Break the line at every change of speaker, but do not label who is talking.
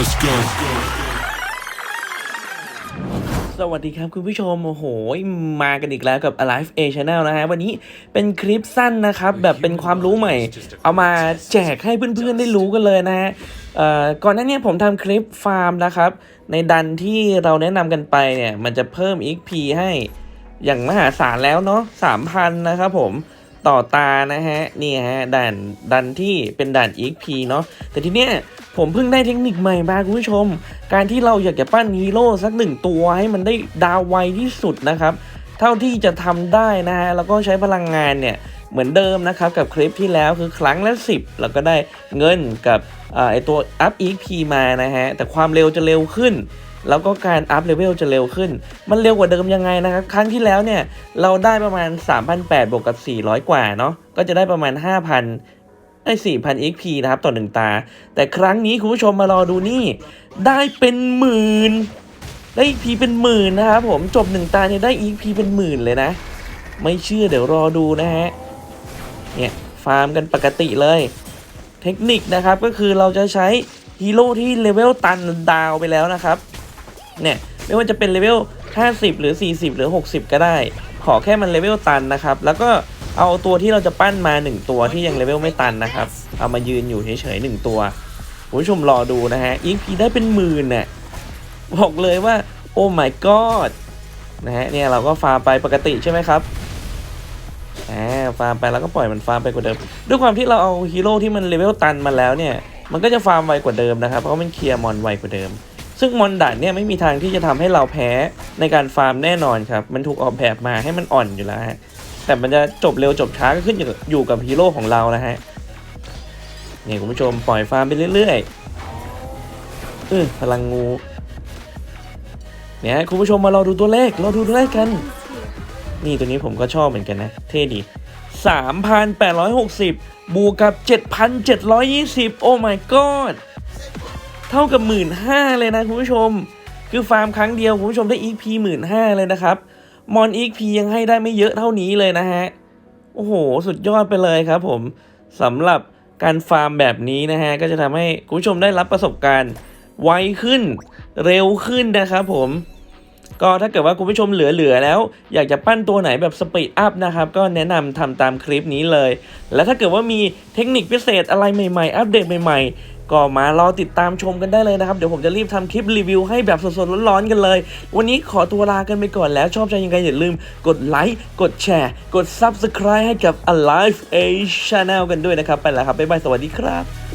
Let's go.
สวัสดีครับคุณผู้ชม โอ้โห มากันอีกแล้วกับ Alive A Channel นะฮะ วันนี้เป็นคลิปสั้นนะครับ แบบเป็นความรู้ใหม่ เอามาแจกให้เพื่อนๆ ได้รู้กันเลยนะฮะเอ่อก่อนหน้านี้ผมทำคลิปฟาร์มนะครับ ในดันที่เราแนะนำกันไปเนี่ย มันจะเพิ่ม XP ให้อย่างมหาศาลแล้วเนาะ3,000นะครับผมต่อตานะฮะ นี่ฮะด่านดันที่เป็นด่าน XP เนาะแต่ทีเนี้ย ผมเพิ่งได้เทคนิคใหม่มาคุณผู้ชม การที่เราอยากจะปั้นฮีโร่สักหนึ่งตัวให้มันได้ดาวไวที่สุดนะครับ เท่าที่จะทำได้นะฮะแล้วก็ใช้พลังงานเนี่ยเหมือนเดิมนะครับกับคลิปที่แล้วคือครั้งละ 10 แล้วก็ได้เงินกับอไอตัวอัพ XP มานะฮะแต่ความเร็วจะเร็วขึ้น แล้วก็การอัพเลเวลจะเร็วขึ้น มันเร็วกว่าเดิมยังไงนะครับ ครั้งที่แล้วเนี่ยเราได้ประมาณ 3,800บวกกับ 400 กว่าเนาะก็จะได้ประมาณ 5,000 ไอ้4,000 XP นะครับต่อหนึ่งตา แต่ครั้งนี้คุณผู้ชมมารอดูนี่ ได้เป็นหมื่น ได้ XP เป็นหมื่นนะครับผมจบหนึ่งตาเนี่ยได้ XP เป็นหมื่นเลยนะ ไม่เชื่อเดี๋ยวรอดูนะฮะ เนี่ยฟาร์มกันปกติเลย เทคนิคนะครับก็คือเราจะใช้ฮีโร่ที่เลเวลตันดาวไปแล้วนะครับ เนี่ยไม่ว่าจะเป็นเลเวล50 หรือ 40 หรือ 60 ก็ได้ ขอแค่มันเลเวลตันนะครับ แล้วก็ เอาตัวที่เราจะปั้นมา 1 ตัวที่ยังเลเวลไม่ตันนะครับ เอามายืนอยู่เฉยๆหนึ่งตัวคุณผู้ชมรอดูนะฮะ EXP ได้เป็นหมื่นน่ะบอกเลยว่า โอ้ my god นะฮะเนี่ยเราก็ฟาร์มไปปกติใช่ไหมครับอ่าฟาร์มไปแล้วก็ปล่อยมันฟาร์มไปกว่าเดิม ด้วยความที่เราเอาฮีโร่ที่มันเลเวลตันมาแล้วเนี่ยมันก็จะฟาร์มไวกว่าเดิมนะครับเพราะมันเคลียร์มอนไวกว่าเดิม ซึ่งมอนด่านเนี่ยไม่มีทางที่จะทำให้เราแพ้ในการฟาร์มแน่นอนครับ มันถูกออกแบบมาให้มันอ่อนอยู่แล้ว แต่มันจะจบเร็วจบช้าก็ขึ้นอยู่กับอยู่กับฮีโร่ของเรานะฮะเนี่ยคุณผู้ชมปล่อยฟาร์มไปเรื่อยๆเออพลังงูเนี่ยคุณผู้ชมมาเราดูตัวเลขเราดูตัวเลขกัน นี่ตัวนี้ผมก็ชอบเหมือนกันนะ เท่ดี3,860 บวกกับ 7,720 โอ้ my god เท่ากับหมื่นห้าเลยนะคุณผู้ชม คือฟาร์มครั้งเดียว คุณผู้ชมได้ EP หมื่นห้าเลยนะครับ มอน EP ยังให้ได้ไม่เยอะเท่านี้เลยนะฮะ โอ้โห สุดยอดไปเลยครับผมสำหรับการฟาร์มแบบนี้นะฮะ ก็จะทำให้คุณผู้ชมได้รับประสบการณ์ไวขึ้นเร็วขึ้นนะครับผม ก็ถ้าเกิดว่าคุณผู้ชมเหลือๆแล้ว อยากจะปั้นตัวไหนแบบสปีดอัพนะครับ ก็แนะนำทำตามคลิปนี้เลย และถ้าเกิดว่ามีเทคนิคพิเศษอะไรใหม่ๆ อัปเดตใหม่ๆ ก็มารอติดตามชมกันได้เลยนะครับ เดี๋ยวผมจะรีบทำคลิปรีวิวให้แบบสดๆร้อนๆกันเลย วันนี้ขอตัวลากันไปก่อนแล้วชอบใจยังไงอย่าลืมกดไลค์กดแชร์กด Subscribe ให้กับ Alive A Channel กันด้วยนะครับ ไปแล้วครับบ๊ายบายสวัสดีครับ